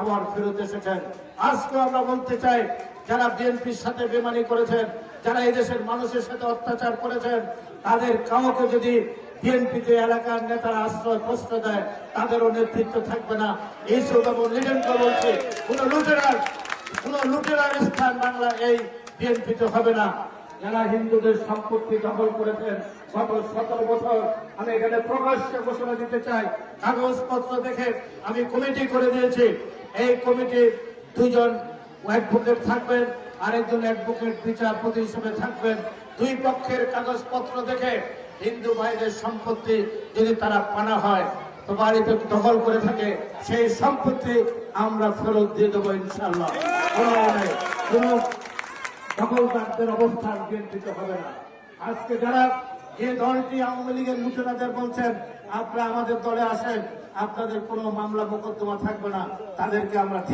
আবার ফেরত এসেছেন। আজকে আমরা বলতে চাই, যারা বিএনপির সাথে বেমানি করেছেন, যারা এই দেশের মানুষের সাথে অত্যাচার করেছেন, তাদের কাউকে যদি বিএনপিতে এলাকার নেতারা আশ্রয় প্রশ্ন দেয়, তাদেরও নেতৃত্ব থাকবে না। এই সব লিডেনকে বলছে, কোন লুটেরার কোন লুটেরার স্থান বাংলা এই বিএনপিতে হবে না। যারা হিন্দুদের সম্পত্তি দখল করেছেন, গত সতেরো বছর আমি এখানে প্রকাশ্যে ঘোষণা দিতে চাই। কাগজপত্র দেখে আমি কমিটি করে দিয়েছি। এই কমিটি দুজন অ্যাডভোকেট থাকবেন, আরেকজন অ্যাডভোকেট বিচারপতি হিসেবে থাকবেন। দুই পক্ষের কাগজপত্র দেখে হিন্দু ভাইদের সম্পত্তি যদি তারা পানা হয়, তো বাড়িতে দখল করে থাকে, সেই সম্পত্তি আমরা ফেরত দিয়ে দেবো ইনশাল্লাহ কোনো দখলদারদের অবস্থান বিএনপিতে হবে না। আজকে যারা যে দলটি আওয়ামী লীগের লুটেরাদের বলছেন, আপনারা আমাদের দলে আসেন, আপনাদের কোনো মামলা, মোকদ্দমা থাকবে না, তাদেরকে আমরা ঠিক